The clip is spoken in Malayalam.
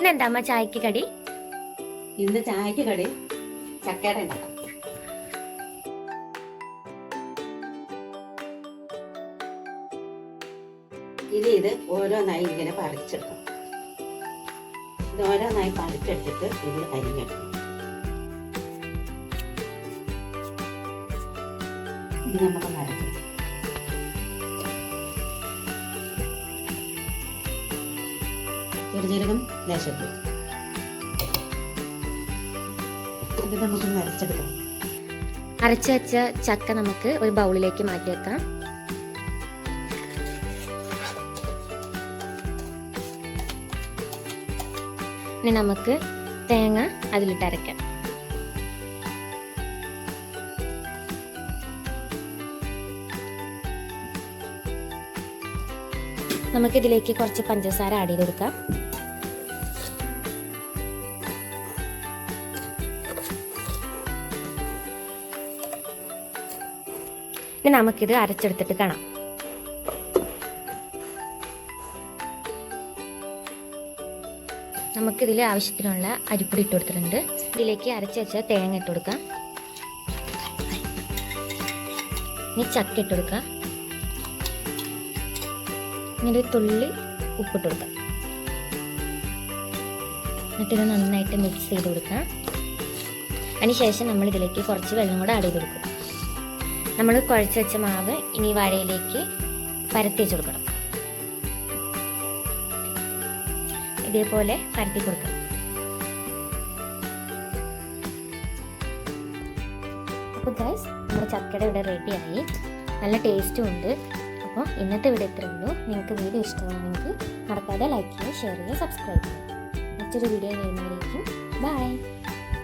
ഇന്നെന്താ ചായക്ക് കടി? ഇന്ന് ചായക്ക് കടി ചക്കേടെ ഉണ്ടാക്കാം. ഇത് ഇത് ഓരോന്നായി ഇങ്ങനെ പറിച്ചെടുക്കും. ഇത് ഓരോന്നായി പറിച്ചെടുത്തിട്ട് ഇത് അരിഞ്ഞെടുക്കും ഇത് നമുക്ക് മരച്ചെടുക്കും ചെറുജീരകം ലേശത്തു ഇത് നമുക്ക് അരച്ചെടുക്കാം. അരച്ച് വെച്ച ചക്ക നമുക്ക് ഒരു ബൗളിലേക്ക് മാറ്റി വെക്കാം ഇനി നമുക്ക് തേങ്ങ അതിലിട്ട് അരയ്ക്കാം. നമുക്കിതിലേക്ക് കുറച്ച് പഞ്ചസാര ആഡ് ചെയ്ത് കൊടുക്കാം. ഇനി നമുക്കിത് അരച്ചെടുത്തിട്ട് കാണാം. നമുക്കിതിൽ ആവശ്യത്തിനുള്ള അരിപ്പൊടി ഇട്ട് കൊടുത്തിട്ടുണ്ട്. ഇതിലേക്ക് അരച്ച് വെച്ച തേങ്ങ ഇട്ട് കൊടുക്കാം. ഇനി ചക്ക ഇട്ട് കൊടുക്കാം. ഒരു തുള്ളി ഉപ്പിട്ട് കൊടുക്കാം. എന്നിട്ടിത് നന്നായിട്ട് മിക്സ് ചെയ്ത് കൊടുക്കാം. അതിനുശേഷം നമ്മൾ ഇതിലേക്ക് കുറച്ച് വെള്ളം കൂടെ ആഡ് ചെയ്ത് കൊടുക്കും. നമ്മൾ കുഴച്ച് വെച്ച മാവ് ഇനി വാഴയിലേക്ക് പരത്തി വെച്ച് കൊടുക്കണം. ഇതേപോലെ പരത്തി കൊടുക്കണം അപ്പോൾ ഗൈസ് നമ്മുടെ ചക്കയുടെ ഇവിടെ റെഡിയായി നല്ല ടേസ്റ്റും ഉണ്ട്. അപ്പോൾ ഇന്നത്തെ വീഡിയോ ഇത്രേ ഉള്ളൂ. നിങ്ങൾക്ക് വീഡിയോ ഇഷ്ടമാണെങ്കിൽ മറക്കാതെ ലൈക്ക് ചെയ്യുക ഷെയർ ചെയ്യുക സബ്സ്ക്രൈബ് ചെയ്യുക മറ്റൊരു വീഡിയോ ചെയ്യുന്നവരേക്കും ബൈ